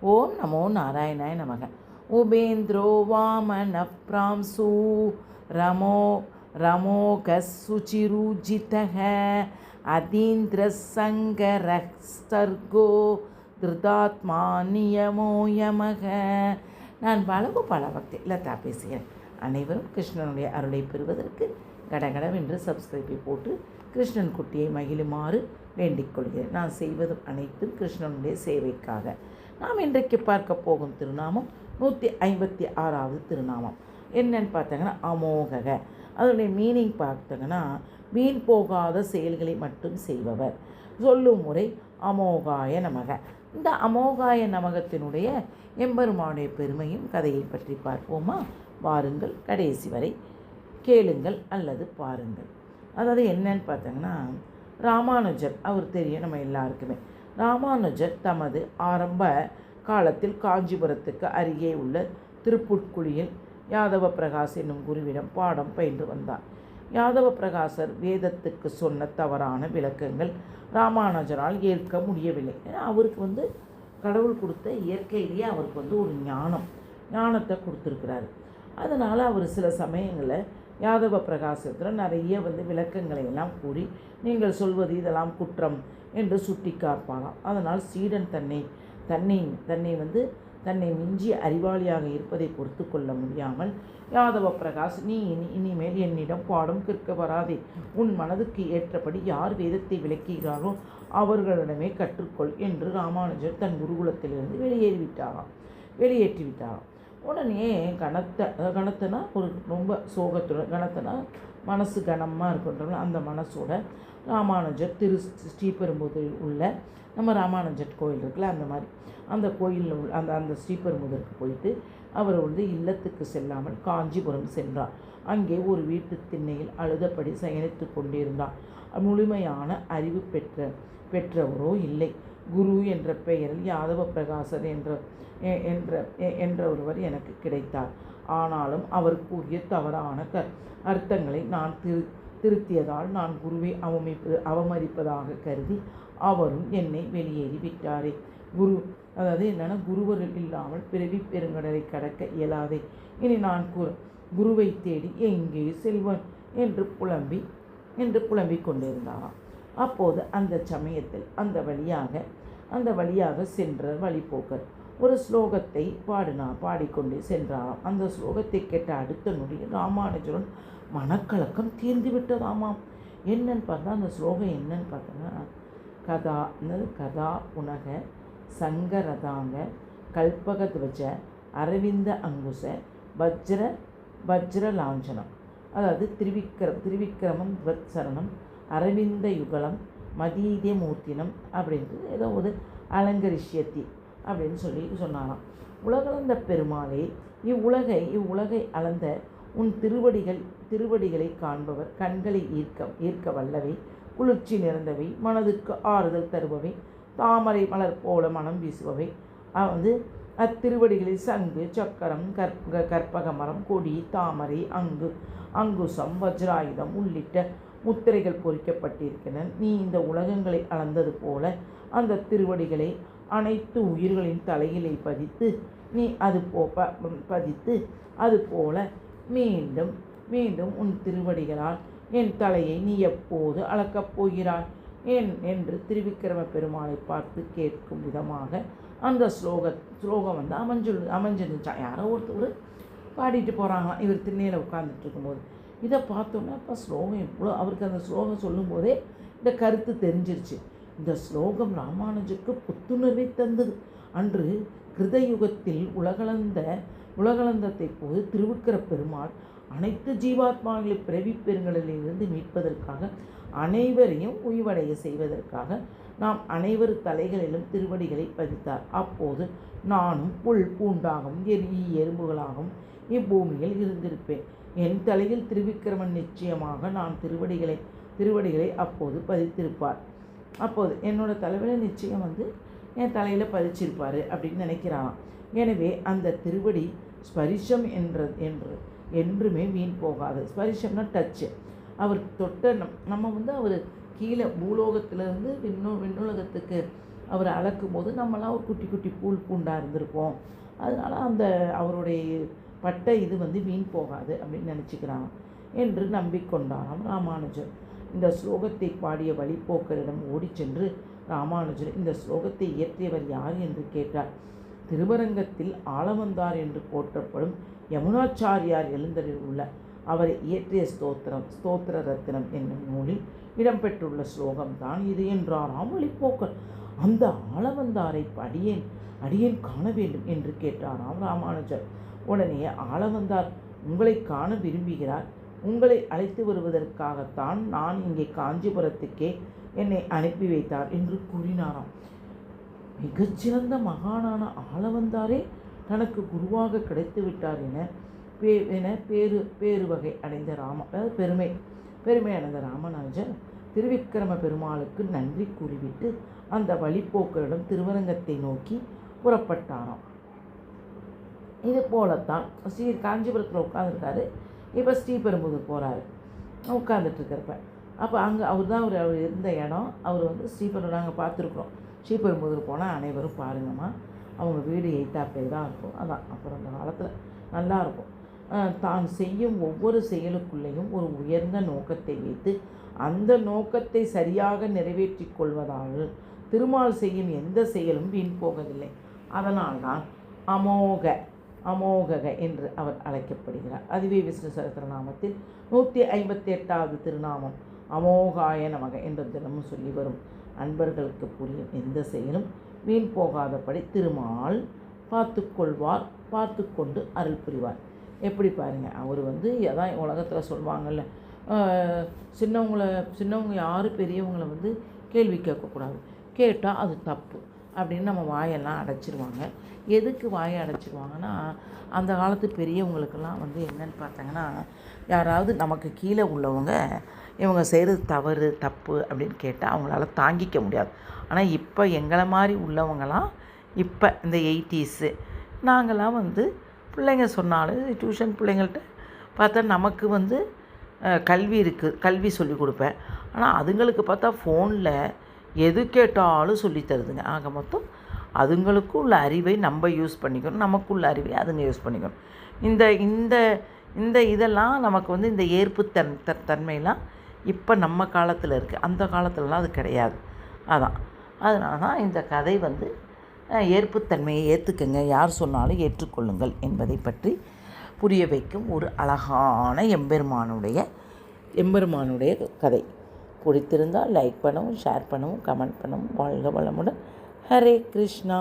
ஓம் நமோ நாராயணாய நமக. உபேந்திரோ வாமன பிராம்சு. ரமோ ரமோகசுச்சிருஜிதக அதீந்திர சங்கரஸ்தர்கோ திருதாத்மா நியமோ யமக. நான் பலவு பல பக்தி லதா பேசுகிறேன் அனைவரும் கிருஷ்ணனுடைய அருளை பெறுவதற்கு கடகடவென்று சப்ஸ்கிரைப்பை போட்டு கிருஷ்ணன் குட்டியை மகிழுமாறு வேண்டிக் கொள்கிறேன். நான் செய்வதும் அனைத்தும் கிருஷ்ணனுடைய சேவைக்காக. நாம் இன்றைக்கு பார்க்க போகும் திருநாமம் நூற்றி ஐம்பத்தி ஆறாவது திருநாமம். என்னன்னு பார்த்தாங்கன்னா அமோகக. அதனுடைய மீனிங் பார்த்தாங்கன்னா வீண் போகாத செயல்களை மட்டும் செய்பவர். சொல்லும் முறை அமோகாய நமக. இந்த அமோகாய நமகத்தினுடைய எம்பெருமானுடைய பெருமையும் கதையை பற்றி பார்ப்போமா? வாருங்கள் கடைசி வரை கேளுங்கள் அல்லது பாருங்கள். அதாவது என்னன்னு பார்த்தாங்கன்னா ராமானுஜர் அவர் தெரியும் நம்ம எல்லாருக்குமே. ராமானுஜர் தமது ஆரம்ப காலத்தில் காஞ்சிபுரத்துக்கு அருகே உள்ள திருப்புட்குழியில் யாதவ பிரகாஷ் என்னும் குருவிடம் பாடம் பயின்று வந்தார். யாதவ பிரகாசர் வேதத்துக்கு சொன்ன தவறான விளக்கங்கள் ராமானுஜரால் ஏற்க முடியவில்லை. ஏன்னா அவருக்கு வந்து கடவுள் கொடுத்த இயற்கையிலேயே அவருக்கு வந்து ஒரு ஞானம் ஞானத்தை கொடுத்துருக்கிறாரு. அதனால் அவர் சில சமயங்களில் யாதவ பிரகாசத்தில் நிறைய வந்து விளக்கங்களை எல்லாம் கூறி நீங்கள் சொல்வது இதெல்லாம் குற்றம் என்று சுட்டி காப்பாராம் அதனால் சீடன் தன்னை தன்னை தன்னை வந்து தன்னை மிஞ்சி அறிவாளியாக இருப்பதை பொறுத்து கொள்ள முடியாமல் யாதவ பிரகாஷ் நீ இனி இனிமேல் என்னிடம் பாடம் கிற்க வராதே. உன் மனதுக்கு ஏற்றபடி யார் வேதத்தை விளக்குகிறாரோ அவர்களிடமே கற்றுக்கொள் என்று ராமானுஜர் தன் குருகுலத்திலிருந்து வெளியேறிவிட்டாராம். வெளியேற்றிவிட்டாராம். உடனே கணத்தை கணத்தனா ஒரு ரொம்ப சோகத்துடன் கணத்தனா மனசு கனமாக இருக்கின்றன அந்த மனசோட ராமானுஜர் திரு ஸ்ரீபெரும்புதூரில் உள்ள நம்ம ராமானுஜர் கோயில் இருக்குல்ல அந்த மாதிரி. அந்த கோயிலில் உள்ள அந்த அந்த ஸ்ரீபெரும்புதூருக்கு போயிட்டு அவர் வந்து இல்லத்துக்கு செல்லாமல் காஞ்சிபுரம் சென்றார். அங்கே ஒரு வீட்டு திண்ணையில் அழுதபடி சயனித்து கொண்டிருந்தார். முழுமையான அறிவு பெற்ற பெற்றவரோ இல்லை. குரு என்ற பெயரில் யாதவ பிரகாசர் என்ற என்ற என்ற ஒருவர் எனக்கு கிடைத்தார். ஆனாலும் அவர் கூறிய தவறான க அர்த்தங்களை நான் திரு திருத்தியதால் நான் குருவை அவமதிப்பு அவமதிப்பதாக கருதி அவரும் என்னை வெளியேறி விட்டாரே. குரு அதாவது என்னென்னா குருவர்கள் இல்லாமல் பிறவி பெருங்கடலை கடக்க இயலாதே. இனி நான் குரு குருவை தேடி எங்கே செல்வன்? என்று புலம்பி என்று புலம்பிக் கொண்டிருந்தாராம் அப்போது அந்த சமயத்தில் அந்த வழியாக அந்த வழியாக சென்ற வழிபோக்கர் ஒரு ஸ்லோகத்தை பாடினா பாடிக்கொண்டே சென்றாராம். அந்த ஸ்லோகத்தை கேட்ட அடுத்த நொடி ராமானுஜருடன் மனக்கலக்கம் தீர்ந்து விட்டதாமாம். என்னன்னு பார்த்தா அந்த ஸ்லோகம் என்னன்னு பார்த்தோன்னா கதா என்னது கதா உணக சங்கரதாங்க கல்பகத்வஜ அரவிந்த அங்குச வஜ்ர வஜ்ர லாஞ்சனம். அதாவது திருவிக்கிர திருவிக்கிரமம் வத்சரணம் அரவிந்த யுகலம் மதீதே மூர்த்தினம் அப்படின்ட்டு ஏதோ ஒரு அலங்கரிஷ்யத்தி அப்படின்னு சொல்லி சொன்னாராம். உலகளந்த பெருமாளே இவ்வுலகை இவ்வுலகை அளந்த உன் திருவடிகள் திருவடிகளை காண்பவர் கண்களை ஈர்க்க ஈர்க்க வல்லவை குளிர்ச்சி நிறைந்தவை மனதுக்கு ஆறுதல் தருபவை தாமரை மலர் போல மனம் வீசுபவை. வந்து அத்திருவடிகளில் சங்கு சக்கரம் கற்ப கற்பக மரம் கொடி தாமரை அங்கு அங்குசம் வஜ்ராயுதம் உள்ளிட்ட முத்திரைகள் பொறிக்கப்பட்டிருக்கின்றன. நீ இந்த உலகங்களை அளந்தது போல அந்த திருவடிகளை அனைத்து உயிர்களின் தலையிலே பதித்து நீ அது போ ப- பதித்து அது போல மீண்டும் மீண்டும் உன் திருவடிகளால் என் தலையை நீ எப்போது அளக்கப் போகிறாய்? ஏன்? என்று திருவிக்கிரம பெருமாளை பார்த்து கேட்கும் விதமாக அந்த ஸ்லோக ஸ்லோகம் வந்து அமைஞ்சு அமைஞ்சிருந்துச்சான் யாரோ ஒருத்தர் பாடிட்டு போகிறாங்களாம் இவர் திண்ணையில் உட்காந்துட்டு இருக்கும்போது. இதை பார்த்தோன்னே அப்போ ஸ்லோகம் எவ்வளோ அவருக்கு அந்த ஸ்லோகம் சொல்லும்போதே இந்த கருத்து தெரிஞ்சிருச்சு. இந்த ஸ்லோகம் ராமானுஜருக்கு புத்துணர்வை தந்தது. அன்று கிருதயுகத்தில் உலகளந்த உலகளந்தத்தை போது திருவுக்கிற பெருமாள் அனைத்து ஜீவாத்மாக்களை பிறவி பெருங்களிலிருந்து மீட்பதற்காக அனைவரையும் உய்வடைய செய்வதற்காக நாம் அனைவர் தலைகளிலும் திருவடிகளை பதித்தார். அப்போது நானும் புல் பூண்டாகவும் எரி எறும்புகளாகவும் இப்பூமியில் இருந்திருப்பேன். என் தலையில் திருவிக்கிரமன் நிச்சயமாக நான் திருவடிகளை திருவடிகளை அப்போது பதித்திருப்பார். அப்போது என்னோட தலைவில் நிச்சயம் வந்து என் தலையில் பதிச்சிருப்பார் அப்படின்னு நினைக்கிறாராம். எனவே அந்த திருவடி ஸ்பரிசம் என்ற என்று என்றுமே வீண் போகாது. ஸ்பரிசம்னா டச்சு அவர் தொட்ட நம்ம வந்து அவர் கீழே பூலோகத்திலேருந்து விண்ணு விண்ணுலகத்துக்கு அவர் அளக்கும் போது நம்மளாம் ஒரு குட்டி குட்டி பூல் பூண்டாக இருந்திருப்போம். அதனால் அந்த அவருடைய பட்ட இது வந்து வீண் போகாது அப்படின்னு நினச்சிக்கிறான் என்று நம்பிக்கொண்டாராம் ராமானுஜர். இந்த ஸ்லோகத்தை பாடிய வழிபோக்கரிடம் ஓடிச் சென்று ராமானுஜர் இந்த ஸ்லோகத்தை இயற்றியவர் யார் என்று கேட்டார். திருவரங்கத்தில் ஆளவந்தார் என்று போற்றப்படும் யமுனாச்சாரியார் எழுந்தரில் உள்ள அவர் இயற்றிய ஸ்தோத்திரம் ஸ்தோத்திர ரத்தினம் என்னும் நூலில் இடம்பெற்றுள்ள ஸ்லோகம்தான் இது என்றாராம் வழிப்போக்கர். அந்த ஆளவந்தாரை அடியேன் அடியேன் காண வேண்டும் என்று கேட்டாராம் ராமானுஜர். உடனே ஆளவந்தார். உங்களை காண விரும்புகிறார். உங்களை அழைத்து வருவதற்காகத்தான் நான் இங்கே காஞ்சிபுரத்துக்கே என்னை அனுப்பி வைத்தார் என்று கூறினாராம். மிகச்சிறந்த மகானான ஆளவந்தாரே தனக்கு குருவாக கிடைத்து விட்டார் என பே என பேரு பேரு வகை அடைந்த ராம அதாவது பெருமை பெருமை அடைந்த ராமநாஜர் திருவிக்கிரம பெருமாளுக்கு நன்றி கூறிவிட்டு அந்த வழிப்போக்கரிடம் திருவரங்கத்தை நோக்கி புறப்பட்டாராம். இது போலத்தான். ஸ்ரீ காஞ்சிபுரத்தில் உட்காந்துருக்காரு இப்போ ஸ்ரீபெரும்புதூர் போகிறாரு உட்காந்துட்டு இருக்கிறப்ப. அப்போ அங்கே அவர் தான் அவர் அவர் இருந்த இடம். அவர் வந்து ஸ்ரீபெரும் நாங்கள் பார்த்துருக்குறோம். ஸ்ரீபெரும்புதூர் போனால் அனைவரும் பாருங்கம்மா. அவங்க வீடு எய்த்தாப்பே தான் இருக்கும். அதான். அப்புறம் அந்த காலத்தில் நல்லாயிருக்கும் தான் செய்யும் ஒவ்வொரு செயலுக்குள்ளேயும் ஒரு உயர்ந்த நோக்கத்தை வைத்து அந்த நோக்கத்தை சரியாக நிறைவேற்றி கொள்வதால் திருமால் செய்யும் எந்த செயலும் வீண் போவதில்லை அதனால்தான் அமோக அமோகக என்று அவர் அழைக்கப்படுகிறார். அதுவே விஷ்ணு திருநாமத்தில் நூற்றி ஐம்பத்தி எட்டாவது திருநாமம் அமோகாய நமக என்ற தினமும் சொல்லி வரும். அன்பர்களுக்கு புரியும் எந்த செயலும் வீண் போகாதபடி திருமால் பார்த்து கொள்வார் பார்த்து கொண்டு அருள் புரிவார். எப்படி பாருங்கள் அவர் வந்து அதான் உலகத்தில் சொல்லுவாங்கல்ல சின்னவங்களை சின்னவங்கள சின்னவங்க யார் பெரியவங்களை வந்து கேள்வி கேட்கக்கூடாது. கேட்டால் அது தப்பு. அப்படின்னு நம்ம வாயெல்லாம் அடைச்சிருவாங்க. எதுக்கு வாயை அடைச்சிருவாங்கன்னா அந்த காலத்து பெரியவங்களுக்கெல்லாம் வந்து என்னன்னு பார்த்தாங்கன்னா யாராவது நமக்கு கீழே உள்ளவங்க இவங்க செய்கிறது தவறு தப்பு அப்படின்னு கேட்டால் அவங்களால தாங்கிக்க முடியாது. ஆனால் இப்போ எங்களை மாதிரி உள்ளவங்களாம் இப்போ இந்த எயிட்டிஸு நாங்களாம் வந்து பிள்ளைங்க சொன்னாலும் டியூஷன் பிள்ளைங்கள்ட்ட பார்த்தா நமக்கு வந்து கல்வி இருக்குது கல்வி சொல்லி கொடுப்பேன். ஆனால் அதுங்களுக்கு பார்த்தா ஃபோனில் எது கேட்டாலும் சொல்லி தருதுங்க. ஆக மொத்தம் அதுங்களுக்கும் உள்ள அறிவை நம்ம யூஸ் பண்ணிக்கணும். நமக்குள்ள அறிவை அதுங்க யூஸ் பண்ணிக்கணும். இந்த இந்த இந்த இதெல்லாம் நமக்கு வந்து இந்த ஏற்புத்தன் த- தன்மையெல்லாம் இப்போ நம்ம காலத்தில் இருக்குது அந்த காலத்துலலாம் அது கிடையாது. அதான். அதனால தான் இந்த கதை வந்து ஏற்புத்தன்மையை ஏற்றுக்குங்க யார் சொன்னாலும் ஏற்றுக்கொள்ளுங்கள் என்பதை பற்றி புரிய வைக்கும் ஒரு அழகான எம்பெருமானுடைய எம்பெருமானுடைய கதை. பிடித்திருந்தால் லைக் பண்ணவும் ஷேர் பண்ணவும் கமெண்ட் பண்ணவும் வாழ்க வளமுடன். ஹரே கிருஷ்ணா.